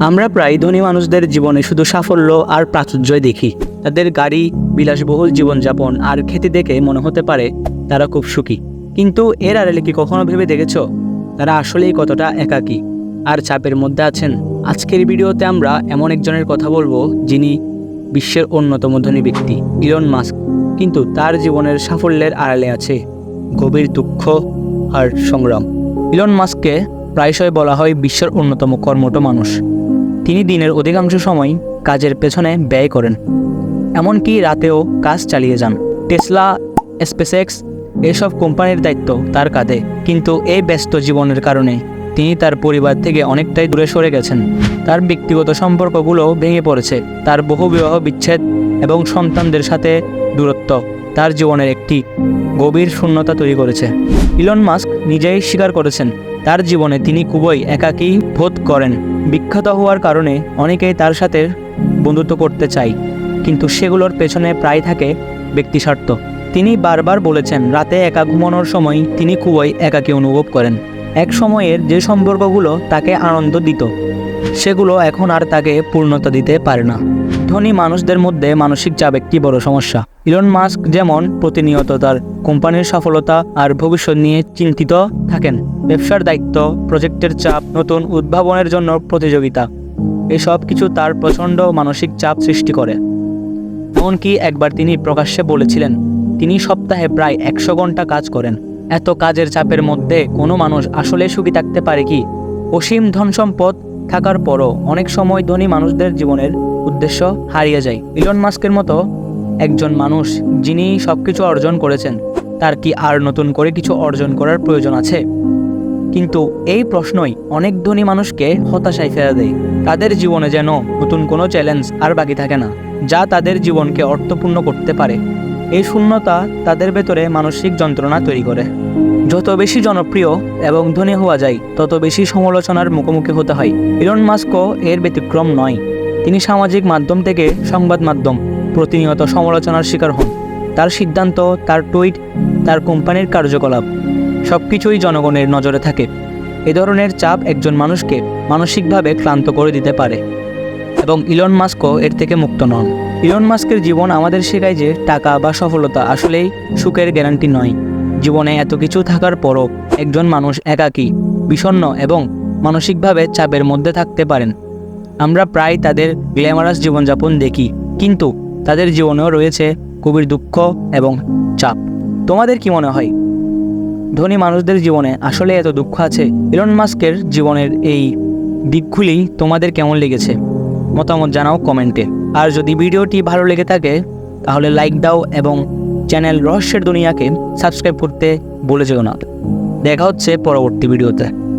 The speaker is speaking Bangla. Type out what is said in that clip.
আমরা প্রায় ধনী মানুষদের জীবনে শুধু সাফল্য আর প্রাচুর্যই দেখি। তাদের গাড়ি, বিলাসবহুল জীবনযাপন আর খেতে দেখে মনে হতে পারে তারা খুব সুখী। কিন্তু এর আড়ালে কি কখনো ভেবে দেখেছ? তারা আসলেই কতটা একাকী। আর চাপের মধ্যে আছেন। আজকের ভিডিওতে আমরা এমন একজনের কথা বলব যিনি বিশ্বের অন্যতম ধনী ব্যক্তি, ইলন মাস্ক। কিন্তু তার জীবনের সাফল্যের আড়ালে আছে গভীর দুঃখ আর সংগ্রাম। ইলন মাস্ককে প্রায়শই বলা হয় বিশ্বের অন্যতম কর্মঠ মানুষ। তিনি দিনের অধিকাংশ সময় কাজের পেছনে ব্যয় করেন। এমনকি রাতেও কাজ চালিয়ে যান। টেসলা, স্পেসএক্স এসব কোম্পানির দায়িত্ব তার কাঁধে। কিন্তু এই ব্যস্ত জীবনের কারণে তিনি তার পরিবার থেকে অনেকটাই দূরে সরে গেছেন। তার ব্যক্তিগত সম্পর্কগুলো ভেঙে পড়েছে। তার বহু বিবাহ বিচ্ছেদ এবং সন্তানদের সাথে দূরত্ব। তার জীবনের একটি গভীর শূন্যতা তৈরি করেছে। ইলন মাস্ক নিজেই স্বীকার করেছেন, তার জীবনে তিনি খুবই একাকী বোধ করেন। বিখ্যাত হওয়ার কারণে অনেকেই তার সাথে বন্ধুত্ব করতে চায়, কিন্তু সেগুলোর পেছনে প্রায় থাকে ব্যক্তিস্বার্থ। তিনি বারবার বলেছেন, রাতে একা ঘুমানোর সময় তিনি খুবই একাকী অনুভব করেন। এক সময়ের যে সম্পর্কগুলো তাকে আনন্দ দিত, সেগুলো এখন আর তাকে পূর্ণতা দিতে পারে না। ধনী মানুষদের মধ্যে মানসিক চাপ একটি বড় সমস্যা। ইলন মাস্ক যেমন প্রতিনিয়ত তার কোম্পানির সফলতা আর ভবিষ্যৎ নিয়ে চিন্তিত থাকেন। ব্যবসার দায়িত্ব, প্রজেক্টের চাপ, নতুন উদ্ভাবনের জন্য প্রতিযোগিতা, এসব কিছু তার প্রচণ্ড মানসিক চাপ সৃষ্টি করে। এমনকি একবার তিনি প্রকাশ্যে বলেছিলেন, তিনি সপ্তাহে প্রায় একশো ঘণ্টা কাজ করেন। এত কাজের চাপের মধ্যে কোনো মানুষ আসলে সুখী থাকতে পারে কি? অসীম ধন সম্পদ থাকার পরও অনেক সময় ধনী মানুষদের জীবনের উদ্দেশ্য হারিয়ে যায়। ইলন মাস্কের মতো একজন মানুষ যিনি সব কিছু অর্জন করেছেন, তার কি আর নতুন করে কিছু অর্জন করার প্রয়োজন আছে? কিন্তু এই প্রশ্নই অনেক ধনী মানুষকে হতাশায় ফেলে দেয়। তাদের জীবনে যেন নতুন কোনো চ্যালেঞ্জ আর বাকি থাকে না, যা তাদের জীবনকে অর্থপূর্ণ করতে পারে। এই শূন্যতা তাদের ভেতরে মানসিক যন্ত্রণা তৈরি করে। যত বেশি জনপ্রিয় এবং ধনী হওয়া যায়, তত বেশি সমালোচনার মুখোমুখি হতে হয়। ইলন মাস্কও এর ব্যতিক্রম নয়। তিনি সামাজিক মাধ্যম থেকে সংবাদ মাধ্যম, প্রতিনিয়ত সমালোচনার শিকার হন। তার সিদ্ধান্ত, তার টুইট, তার কোম্পানির কার্যকলাপ সব কিছুই জনগণের নজরে থাকে। এ ধরনের চাপ একজন মানুষকে মানসিকভাবে ক্লান্ত করে দিতে পারে এবং ইলন মাস্কও এর থেকে মুক্ত নন। ইলন মাস্কের জীবন আমাদের শেখায় যে টাকা বা সফলতা আসলেই সুখের গ্যারান্টি নয়। জীবনে এত কিছু থাকার পরও একজন মানুষ একাকী, বিষণ্ণ এবং মানসিকভাবে চাপের মধ্যে থাকতে পারেন। আমরা প্রায় তাদের গ্ল্যামারাস জীবনযাপন দেখি, কিন্তু তাদের জীবনেও রয়েছে গভীর দুঃখ এবং চাপ। তোমাদের কি মনে হয়? ধনী মানুষদের জীবনে আসলে এত দুঃখ আছে? ইলন মাস্কের জীবনের এই দিকগুলি তোমাদের কেমন লেগেছে? মতামত জানাও কমেন্টে। আর যদি ভিডিওটি ভালো লেগে থাকে, তাহলে লাইক দাও এবং চ্যানেল রহস্যের দুনিয়াকে সাবস্ক্রাইব করতে বলে যেও না। দেখা হচ্ছে পরবর্তী ভিডিওতে।